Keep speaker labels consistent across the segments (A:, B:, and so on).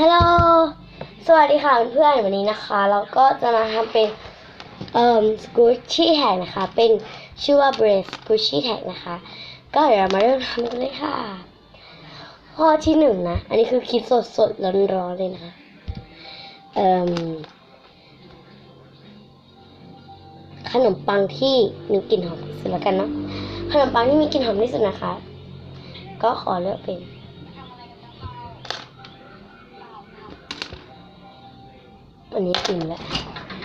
A: ฮัลโหล สวัสดีค่ะเพื่อนๆวันนี้นะคะ เราก็จะมาทำเป็น เอ่อสกูชี่แท็กนะคะ เป็นชื่อว่า Brace Squishy Tag นะคะ ก็เดี๋ยวเรามาเริ่มทำกันเลยค่ะ ข้อที่หนึ่งนะ อันนี้คือคิดสดสดๆร้อนๆเลยนะคะ เอ่มขนมปังที่มีกลิ่นหอมที่สุดแล้วกันเนาะ ขนมปังที่มีกลิ่นหอมที่สุดนะคะ ก็ขอเลือกเป็น อันนี้กลิ่นแล้ว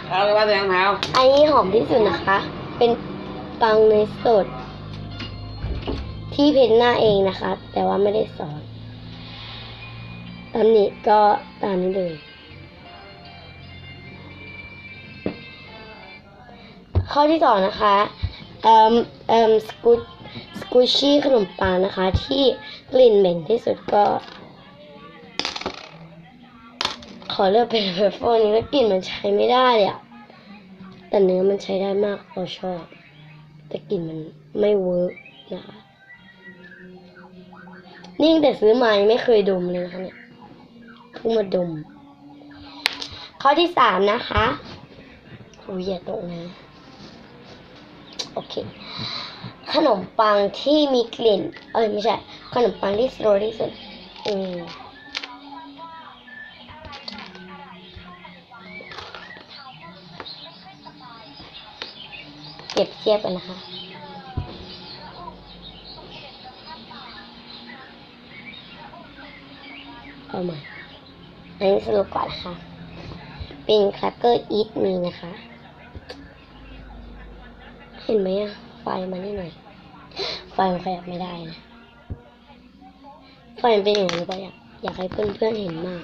B: เอาเลยว่าแตงเท้า
A: อันนี้หอมที่สุดนะคะ เป็นปังเนยสด ที่เพ้นหน้าเองนะคะ แต่ว่าไม่ได้สอนตามนี้ก็ตามนี้เลยข้อที่สองนะคะเอ่มเอ่มสกูสกูชี่ขนมปังนะคะ ที่กลิ่นเหม็นที่สุดก็ ขอเลือกเป็นเพอร์โฟนี้แล้วกลิ่นมันใช้ไม่ได้เลยอะแต่เนื้อมันใช้ได้มากเราชอบ แต่กลิ่นมันไม่เวิร์กนะคะนี่แต่ซื้อมาไม่เคยดมเลยนะคะเนี่ยเพิ่งมาดม ข้อที่สามนะคะโอ้ยอย่าตกนะโอเค ขนมปังที่มีกลิ่น เอ้ยไม่ใช่ ขนมปังที่สโลที่สุดอืม เปรียบเทียบกันนะคะ เอาใหม่อันนี้สรุปก่อนนะคะ เป็น Cracker Eat Me นะคะ เห็นไหมอะไฟมานี่หน่อย ไฟมันขยับไม่ได้นะ ไฟมันเป็นอย่างนี้ปะอยากอยากให้เพื่อนๆเห็นมาก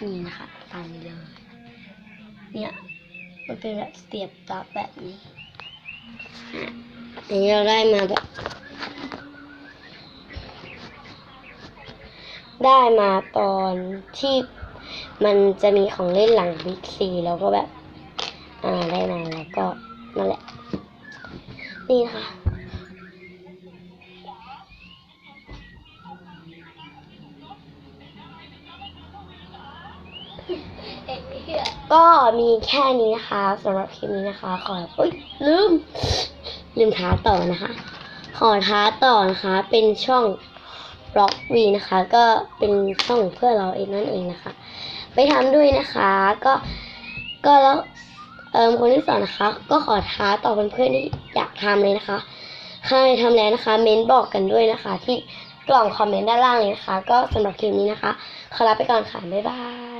A: นี่นะคะตามนี้เลย เนี่ย มันเป็นแบบเสียบปลั๊กแบบนี้อันนี้เราได้มาแบบ ได้มาตอนที่มันจะมีของเล่นหลังบิ๊กซีแล้วก็แบบ อ่าได้มาแล้วก็นั่นแหละ นี่ค่ะ ก็มีแค่นี้นะคะสำหรับคลิปนี้นะคะ ขอเอ้ยลืม ลืมท้าต่อนะคะ ขอท้าต่อนะคะ เป็นช่องบล็อกวีนะคะ ก็เป็นช่องเพื่อเราเองนั่นเองนะคะ ไปทำด้วยนะคะ ก็ก็แล้วเอ่อคนที่สองนะคะ ก็ขอท้าต่อเพื่อนๆที่อยากทำเลยนะคะใครทำแล้วนะคะ เม้นบอกกันด้วยนะคะ ที่กล่องคอมเมนต์ด้านล่างเลยนะคะ ก็สำหรับคลิปนี้นะคะขอลาไปก่อนค่ะบ๊ายบาย